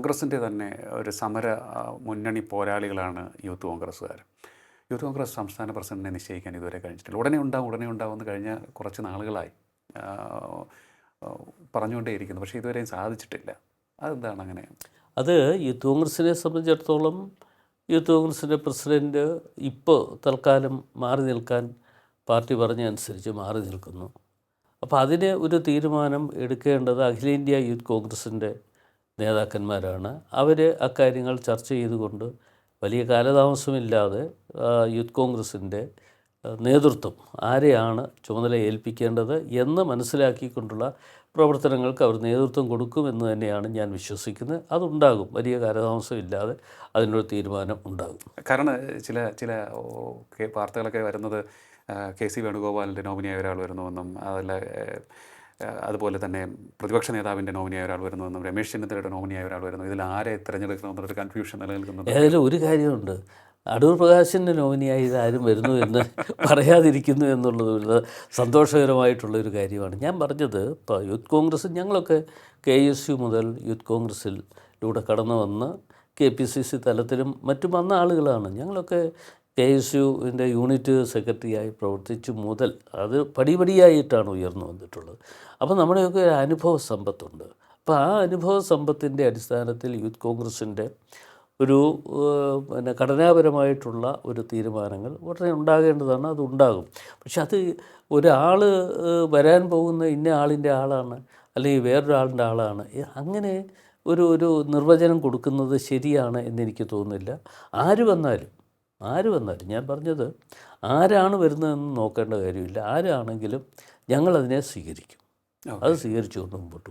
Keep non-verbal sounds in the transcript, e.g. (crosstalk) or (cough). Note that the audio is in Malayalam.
കോൺഗ്രസിന്റെ തന്നെ ഒരു സമര മുന്നണി പോരാളികളാണ് യൂത്ത് കോൺഗ്രസ്സുകാർ. യൂത്ത് കോൺഗ്രസ് സംസ്ഥാന പ്രസിഡന്റിനെ നിശ്ചയിക്കാൻ ഇതുവരെ കഴിഞ്ഞിട്ടില്ല. ഉടനെ ഉണ്ടാവും ഉടനെ ഉണ്ടാവുമെന്ന് കഴിഞ്ഞ കുറച്ച് നാളുകളായി. പറഞ്ഞുകൊണ്ടേയിരിക്കുന്നു. പക്ഷേ ഇതുവരെയും സാധിച്ചിട്ടില്ല. അതെന്താണ് അങ്ങനെ? അത് യൂത്ത് കോൺഗ്രസിനെ സംബന്ധിച്ചിടത്തോളം യൂത്ത് കോൺഗ്രസിന്റെ പ്രസിഡന്റ് ഇപ്പോൾ തൽക്കാലം മാറി നിൽക്കാൻ പാർട്ടി പറഞ്ഞ അനുസരിച്ച് മാറി നിൽക്കുന്നു. അപ്പോൾ അതിന് ഒരു തീരുമാനം എടുക്കേണ്ടത് അഖിലേന്ത്യാ യൂത്ത് കോൺഗ്രസിന്റെ നേതാക്കന്മാരാണ്. അവർ അക്കാര്യങ്ങൾ ചർച്ച ചെയ്തുകൊണ്ട് വലിയ കാലതാമസമില്ലാതെ യൂത്ത് കോൺഗ്രസിന്റെ നേതൃത്വം ആരെയാണ് ചുമതല ഏൽപ്പിക്കേണ്ടത് എന്ന് മനസ്സിലാക്കിക്കൊണ്ടുള്ള പ്രവർത്തനങ്ങൾക്ക് അവർ നേതൃത്വം കൊടുക്കുമെന്ന് തന്നെയാണ് ഞാൻ വിശ്വസിക്കുന്നത്. അതുണ്ടാകും. വലിയ കാലതാമസമില്ലാതെ അതിനൊരു തീരുമാനം ഉണ്ടാകും. കാരണം ചില ചില വാർത്തകളൊക്കെ വരുന്നത് കെ സി വേണുഗോപാലിന്റെ നോമിനിയായ ഒരാൾ വരുന്നുവെന്നും അതല്ല അതുപോലെ തന്നെ പ്രതിപക്ഷ നേതാവിന്റെ നോമിനിയായ ഒരാൾ വരുന്നതെന്നും രമേശ് ചെന്നിത്തലയുടെ നോമിനിയായ ഒരാൾ വരുന്നു ഇതിൽ ആരെ തിരഞ്ഞെടുക്കണമെന്നൊരു കൺഫ്യൂഷൻ നിലനിൽക്കുന്നു ഏതായാലും ഒരു കാര്യമുണ്ട്. അടൂർ പ്രകാശിന്റെ നോമിനിയായി ഇതാരും വരുന്നു എന്ന് (laughs) പറയാതിരിക്കുന്നു എന്നുള്ളത് ഒരു സന്തോഷകരമായിട്ടുള്ള ഒരു കാര്യമാണ്. ഞാൻ പറഞ്ഞത് ഇപ്പോൾ യൂത്ത് കോൺഗ്രസ് ഞങ്ങളൊക്കെ കെ എസ് യു മുതൽ യൂത്ത് കോൺഗ്രസ്സിലൂടെ കടന്നു വന്ന് കെ പി സി സി തലത്തിലും മറ്റും വന്ന ആളുകളാണ്. ഞങ്ങളൊക്കെ കെ എസ് യുവിന്റെ യൂണിറ്റ് സെക്രട്ടറിയായി പ്രവർത്തിച്ചു മുതൽ അത് പടിപടിയായിട്ടാണ് ഉയർന്നു വന്നിട്ടുള്ളത്. അപ്പോൾ നമ്മുടെയൊക്കെ ഒരു അനുഭവ സമ്പത്തുണ്ട്. അപ്പോൾ ആ അനുഭവ സമ്പത്തിന്റെ അടിസ്ഥാനത്തിൽ യൂത്ത് കോൺഗ്രസിന്റെ ഒരു പിന്നെ ഘടനാപരമായിട്ടുള്ള ഒരു തീരുമാനങ്ങൾ ഉടനെ ഉണ്ടാകേണ്ടതാണ് അത് ഉണ്ടാകും. പക്ഷെ അത് ഒരാൾ വരാൻ പോകുന്ന ഇന്ന ആളിന്റെ ആളാണ് അല്ലെങ്കിൽ വേറൊരാളിന്റെ ആളാണ് അങ്ങനെ ഒരു ഒരു നിർവചനം കൊടുക്കുന്നത് ശരിയാണ് എന്നെനിക്ക് തോന്നുന്നില്ല. ആര് വന്നാലും. ആര് വന്നാലും ഞാൻ പറഞ്ഞത് ആരാണ് വരുന്നതെന്ന് നോക്കേണ്ട കാര്യമില്ല. ആരാണെങ്കിലും ഞങ്ങളതിനെ സ്വീകരിക്കും. അത് സ്വീകരിച്ചുകൊണ്ട് മുമ്പോട്ട്